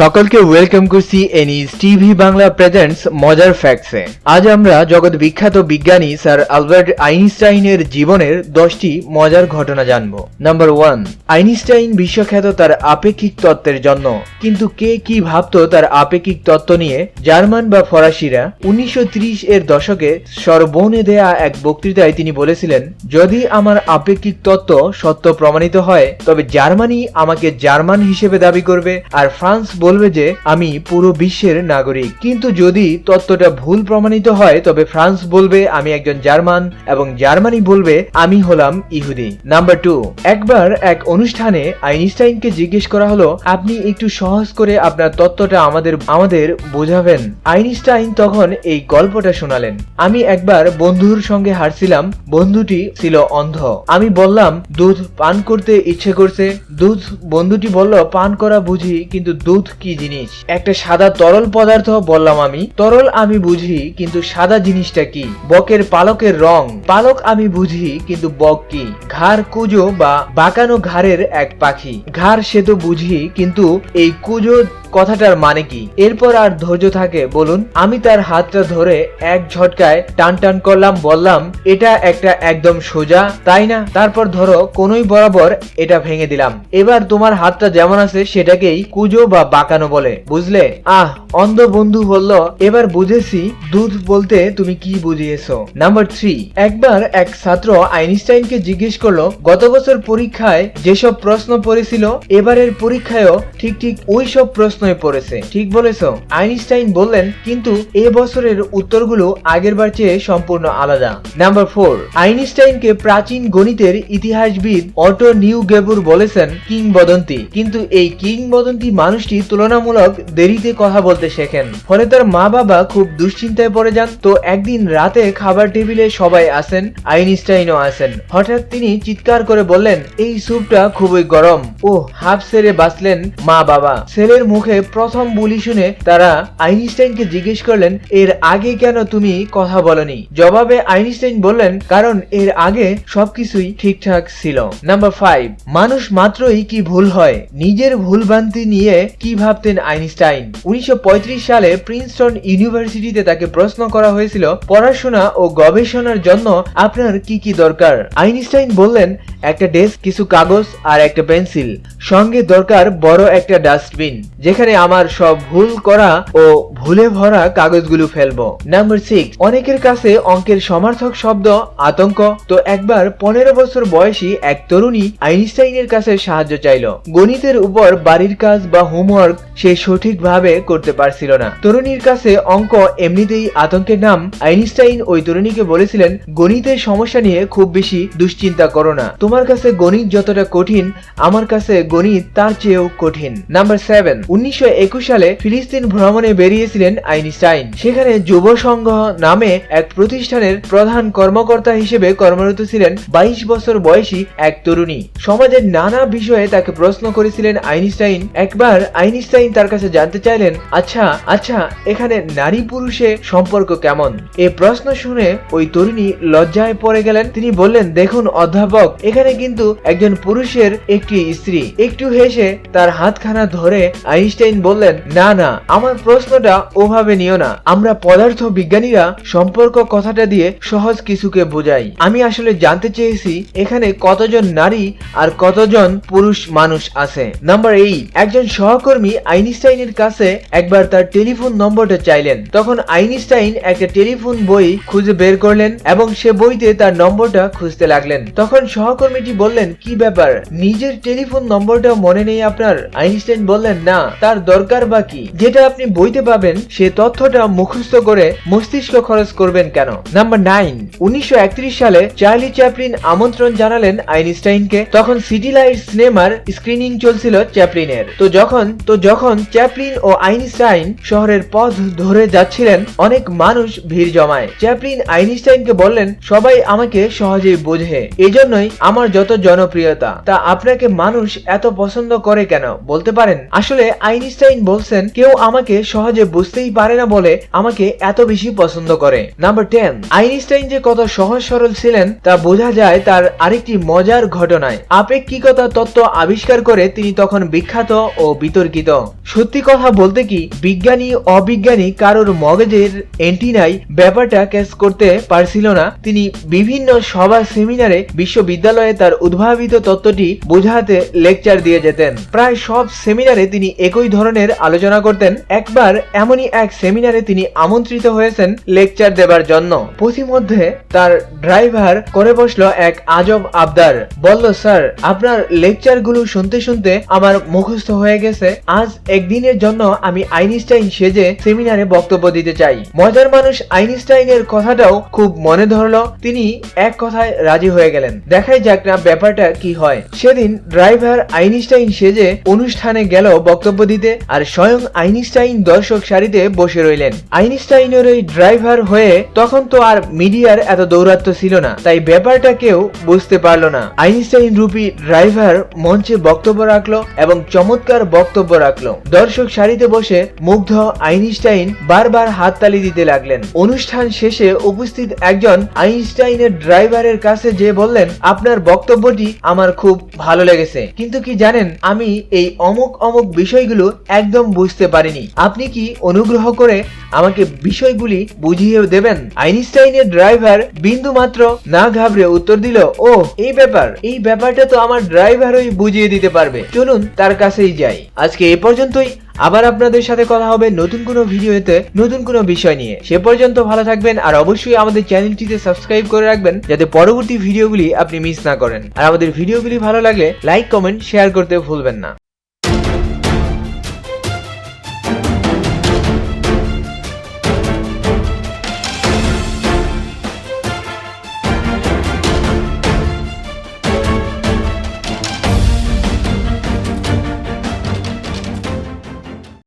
সকলকে ওয়েলকাম করছি এনিস TV Bangla presents মজার ফ্যাক্টসে আজ আমরা জগৎ বিখ্যাত বিজ্ঞানী স্যার আলবার্ট আইনস্টাইনের জীবনের দশটি মজার ঘটনা জানব। নাম্বার ওয়ান আইনস্টাইন বিশ্বখ্যাত তার আপেক্ষিক তত্ত্বের জন্য। কিন্তু কে কি ভাবতো তার আপেক্ষিক তত্ত্ব নিয়ে? জার্মান বা ফরাসিরা উনিশশো ত্রিশ এর দশকে সরবনে দেয়া এক বক্তৃতায় তিনি বলেছিলেন, যদি আমার আপেক্ষিক তত্ত্ব সত্য প্রমাণিত হয়, তবে জার্মানি আমাকে জার্মান হিসেবে দাবি করবে আর ফ্রান্স বলবে যে, আমি পুরো বিশ্বের নাগরিক। কিন্তু যদি তত্ত্বটা ভুল প্রমাণিত হয়, তবে ফ্রান্স বলবে, আমি একজন জার্মান। এবং জার্মানি বলবে, আমি হলাম ইহুদি। Number two. একবার এক অনুষ্ঠানে আইনস্টাইনকে জিজ্ঞেস করা হলো, আপনি একটু সহজ করে আপনার তত্ত্বটা আমাদের আমাদের বোঝাবেন? আইনস্টাইন তখন এই গল্পটা শোনালেন। আমি একবার বন্ধুর সঙ্গে হারছিলাম বন্ধুটি ছিল অন্ধ। আমি বললাম, দুধ পান করতে ইচ্ছে করছে। দুধ, বন্ধুটি বলল, পান করা বুঝি, কিন্তু দুধ কি জিনিস? একটা সাদা তরল পদার্থ বললাম আমি। তরল আমি বুঝি, কিন্তু সাদা জিনিসটা কি? বকের পালকের রং। পালক আমি বুঝি, কিন্তু বক কি? ঘাড় কুজো বা বাঁকানো ঘাড়ের এক পাখি। ঘাড় সে তো বুঝি, কিন্তু এই কুজো কথাটার মানে কি? এরপর আর ধৈর্য থাকে, বলুন। আমি তার হাতটা ধরে এক ঝটকায় টান টান করলাম, বললাম, এটা একটা একদম সোজা, তাই না? তারপর ধরো, কোনোই বরাবর এটা ভেঙে দিলাম। এবার তোমার হাতটা যেমন আছে, সেটাকেই কুজো বা বাঁকানো বলে, বুঝলে? আহ, অন্ধ বন্ধু বলল এবার বুঝেছি দুধ বলতে তুমি কি বুঝিয়েছো। নাম্বার থ্রি, একবার এক ছাত্র আইনস্টাইনকে জিজ্ঞেস করল, গত বছর পরীক্ষায় যেসব প্রশ্ন পড়েছিল, এবারের পরীক্ষায়ও ঠিক ঠিক ওই সব প্রশ্নই পড়েছে। ঠিক বলেছ। আইনস্টাইন বললেন, কিন্তু এ বছরের উত্তরগুলো আগের বার চেয়ে সম্পূর্ণ আলাদা। নাম্বার ফোর আইনস্টাইনকে প্রাচীন গণিতের ইতিহাসবিদ অটো নিউ গেবুর বলেছেন, কিংবদন্তি। কিন্তু এই কিংবদন্তি মানুষটি তুলনামূলক দেরিতে কথা বলতে শেখেন। ফলে তার মা বাবা খুব দুশ্চিন্তায় পড়ে যান। তো একদিন রাতে খাবার টেবিলে সবাই আসেন, আইনস্টাইনও আসেন। হঠাৎ তিনি চিৎকার করে বললেন, এই স্যুপটা খুবই গরম। ও হাফ সেরে বাঁচলেন মা বাবা। ছেলের মুখে প্রথম বুলি শুনে তারা আইনস্টাইনকে জিজ্ঞেস করলেন, এর আগে কেন তুমি কথা বলনি? জবাবে আইনস্টাইন বললেন, কারণ এর আগে সবকিছুই ঠিকঠাক ছিল। নাম্বার ফাইভ মানুষ মাত্রই কি ভুল হয়? নিজের ভুলভ্রান্তি নিয়ে কি ভাবতেন আইনস্টাইন? উনিশশো সালে প্রিন্সটন ইউনিভার্সিটিতে তাকে প্রশ্ন করা হয়েছিল, পড়াশোনা ও গবেষণার জন্য আপনার কি কি দরকার? আইনস্টাইন বললেন, একটা ডেস্ক, কিছু কাগজ আর একটা পেন্সিল। সঙ্গে দরকার বড় একটা ডাস্টবিন, যেখানে আমার সব ভুল করা ও ভুলে ভরা কাগজগুলো ফেলব। নাম্বার সিক্স অনেকের কাছে অঙ্কের সমার্থক শব্দ আতঙ্ক। তো একবার পনেরো বছর বয়সী এক তরুণী আইনস্টাইনের কাছে সাহায্য চাইল। গণিতের উপর বাড়ির কাজ বা হোমওয়ার্ক সে সঠিকভাবে করতে পারছিল না। তরুণীর কাছে অঙ্ক এমনিতেই আতঙ্কের নাম। আইনস্টাইন ওই তরুণীকে বলেছিলেন গণিতের সমস্যা নিয়ে খুব বেশি দুশ্চিন্তা করো না। তোমার কাছে গণিত যতটা কঠিন, আমার কাছে গণিত তার চেয়েও কঠিন। নাম্বার সেভেন উনিশশো সালে ফিলিস্তিন ভ্রমণে বেরিয়েছিলেন আইনস্টাইন। সেখানে যুব সংঘ নামে এক প্রতিষ্ঠানের প্রধান কর্মকর্তা হিসেবে কর্মরত ছিলেন বাইশ বছর বয়সী এক তরুণী। সমাজের নানা বিষয়ে তাকে প্রশ্ন করেছিলেন আইনস্টাইন। একবার আইনস্টাইন তার কাছে জানতে চাইলেন আচ্ছা আচ্ছা এখানে নারী পুরুষে সম্পর্ক কেমন? এ প্রশ্ন শুনে ওই তরুণী লজ্জায় পড়ে গেলেন। তিনি বললেন, দেখুন, অধ্যাপক, এখানে কিন্তু একজন পুরুষের একটি স্ত্রী। একটু হেসে তার হাতখানা ধরে আইনস্টাইন বললেন, না না, আমার প্রশ্নটা ওভাবে নিও না। আমরা পদার্থ বিজ্ঞানীরা সম্পর্ক কথাটা দিয়ে সহজ কিছুকে বোঝাই। আমি আসলে জানতে চেয়েছি, এখানে কতজন নারী আর কতজন পুরুষ মানুষ আছে? নাম্বার এইট একজন সহকর্মী আইনস্টাইনের কাছে একবার তার টেলিফোন নম্বরটা চাইলেন। তখন আইনস্টাইন একটা টেলিফোন বই খুঁজে বের করলেন এবং সে বইতে তার নম্বরটা খুঁজতে লাগলেন। তখন সহকর্মীটি বললেন, কি ব্যাপার, নিজের টেলিফোন নম্বরটা মনে নেই আপনার? আইনস্টাইন বললেন, না তার দরকার বা কি যেটা আপনি বইতে পাবেন, সে তথ্যটা মুখস্থ করে মস্তিষ্ক খরচ করবেন কেন? নাম্বার নাইন উনিশশো সালে চার্লি চ্যাপলিন আমন্ত্রণ জানালেন আইনস্টাইনকে। তখন সিটি লাইট সিনেমার স্ক্রিনিং চলছিল চ্যাপলিনের। তো যখন তো যখন চ্যাপলিন ও আইনস্টাইন শহরের পথ ধরে যাচ্ছিলেন, অনেক মানুষ ভিড় জমায়। চ্যাপলিন আইনস্টাইনকে বললেন, সবাই আমাকে সহজেই বোঝে। এজন্যই আমার যত জনপ্রিয়তা। তা আপনাকে মানুষ এত পছন্দ করে কেন? বলতে পারেন? আসলে আইনস্টাইন বলছেন, কেউ আমাকে সহজে বুঝতেই পারে না বলে আমাকে এত বেশি পছন্দ করে। নাম্বার টেন আইনস্টাইন যে কত সহজ সরল ছিলেন, তা বোঝা যায় তার আরেকটি মজার ঘটনায়। আপেক্ষিকতা তত্ত্ব আবিষ্কার করে তিনি তখন বিখ্যাত ও বিতর্কিত। সত্যি কথা বলতে কি, বিজ্ঞানী অবিজ্ঞানী কারোর মগজের এন্টিনাই ব্যাপারটা ক্যাচ করতে পারছিল না। তিনি বিভিন্ন সভা সেমিনারে বিশ্ববিদ্যালয়ে তার উদ্ভাবিত তত্ত্বটি বোঝাতে লেকচার দিয়ে যেতেন। প্রায় সব সেমিনারে তিনি একই ধরনের আলোচনা করতেন। একবার এমনই এক সেমিনারে তিনি আমন্ত্রিত হয়েছেন লেকচার দেবার জন্য। পথিমধ্যে তার ড্রাইভার করে বসল এক আজব আবদার। বলল, স্যার, আপনার লেকচারগুলো শুনতে শুনতে আমার মুখস্থ হয়ে গেছে। আজ একদিনের জন্য আমি আইনস্টাইন সেজে সেমিনারে বক্তব্য দিতে চাই। মজার মানুষ আইনস্টাইনের কথাটাও খুব মনে ধরলো। তিনি এক কথায় রাজি হয়ে গেলেন। দেখাই যাক না ব্যাপারটা কি হয়। সেদিন ড্রাইভার আইনস্টাইন সেজে অনুষ্ঠানে গেল বক্তব্য দিতে আর স্বয়ং আইনস্টাইন দর্শক সারিতে বসে রইলেন। আইনস্টাইনের ওই ড্রাইভার হয়ে তখন তো আর মিডিয়ার এত দৌরাত্ম ছিল না, তাই ব্যাপারটা কেউ বুঝতে পারল না। আইনস্টাইন রূপী ড্রাইভার মঞ্চে বক্তব্য রাখল এবং চমৎকার বক্তব্য রাখল। দর্শক সারিতে বসে মুগ্ধ আইনস্টাইন বারবার হাততালি দিতে লাগলেন। অনুষ্ঠান শেষে উপস্থিত একজন আইনস্টাইনের ড্রাইভারের কাছে যে বললেন, আপনার বক্তব্যটি আমার খুব ভালো লেগেছে। কিন্তু কি জানেন, আমি এই অমুক অমুক বিষয়গুলো একদম বুঝতে পারিনি। আপনি কি অনুগ্রহ করে আমাকে বিষয়গুলি বুঝিয়ে দেবেন? আইনস্টাইনের ড্রাইভার বিন্দু মাত্র না ঘাবড়ে উত্তর দিল, ও, এই ব্যাপার। এই ব্যাপারটা তো আমার ড্রাইভারই বুঝিয়ে দিতে পারবে। চলুন তার কাছেই যাই। আজকে এই পর্যন্তই। আবার আপনাদের সাথে কথা হবে নতুন কোনো ভিডিওতে নতুন কোনো বিষয় নিয়ে। সে পর্যন্ত ভালো থাকবেন আর অবশ্যই আমাদের চ্যানেলটিতে সাবস্ক্রাইব করে রাখবেন যাতে পরবর্তী ভিডিওগুলি আপনি মিস না করেন। আর আমাদের ভিডিওগুলি ভালো লাগলে লাইক, কমেন্ট, শেয়ার করতে ভুলবেন না।